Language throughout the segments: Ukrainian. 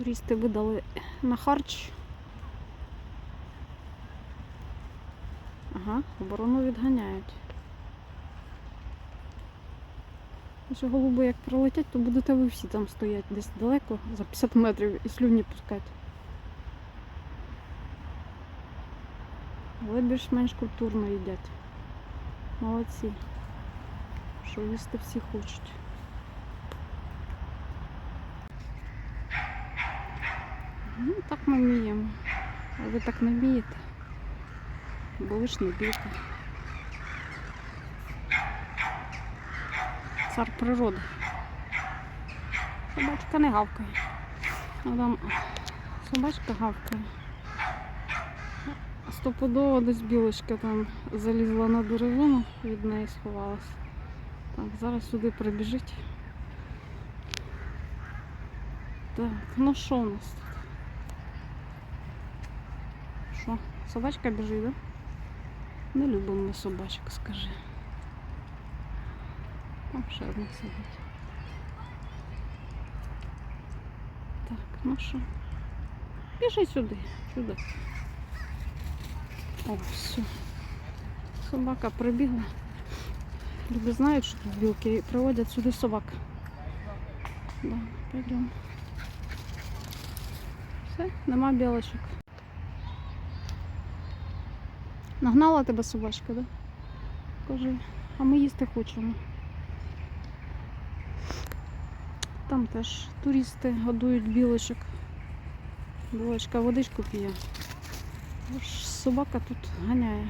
Туристи видали на харч. Ага, оборону відганяють. Якщо голуби як пролетять, то будете ви всі там стоять десь далеко, за 50 метрів і слюні пускати. Але більш-менш культурно їдять. Молодці. Що їсти всі хочуть. Ну, так ми вміємо. А ви так не вмієте. Бо ви ж не білка. Цар природи. Собачка не гавкає. А там собачка гавкає. Стопудово десь білочка там залізла на деревину, від неї сховалась. Так, зараз сюди прибіжить. Так, ну що у нас? Що, собачка біжить, да? Не любимо ми собачок, скажи. Там ще одна сидить. Так, ну що? Біжи сюди, сюди. О, все. Собака прибігла. Люди знають, що тут білки і приводять сюди собак. Да, пойдемо. Все, нема білочок. Нагнала тебе собачка, да? Кажи, а ми їсти хочемо. Там теж туристи годують білочок. Білочка водичку п'є. Собака тут ганяє.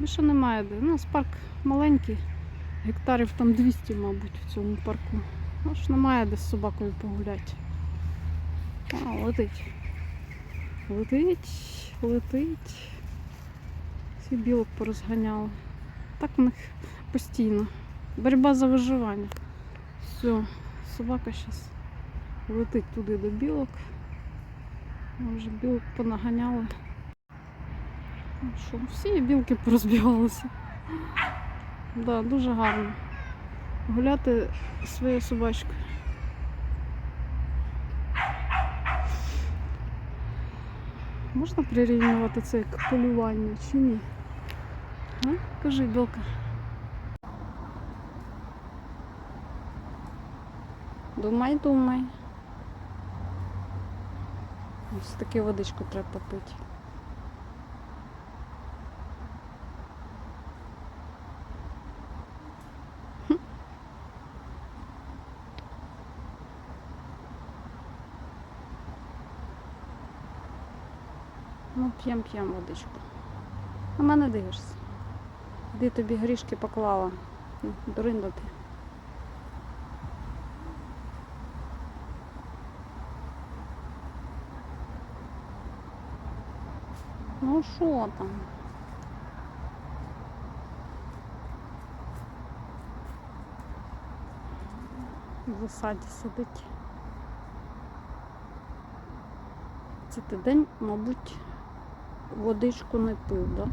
Більше немає де. У нас парк маленький, гектарів там 200, мабуть, в цьому парку. Аж немає де з собакою погуляти. А, летить. Летить, летить. Всі білок порозганяли. Так в них постійно. Боротьба за виживання. Все, собака зараз летить туди до білок. Вже білок понаганяли. Ну що, всі білки порозбігалися. Да, дуже гарно. Гуляти своєю собачкою. Можна прирівнювати це як полювання чи ні? А? Кажи, білка. Думай, думай. Ось таки водичку треба попити. Ну, п'ємо, п'ємо водичку. На мене дивишся. Де тобі грішки поклала? Ну, Дуринда ти. Ну що там? В засаді сидить. Це ти день, мабуть, водичку не пив, да?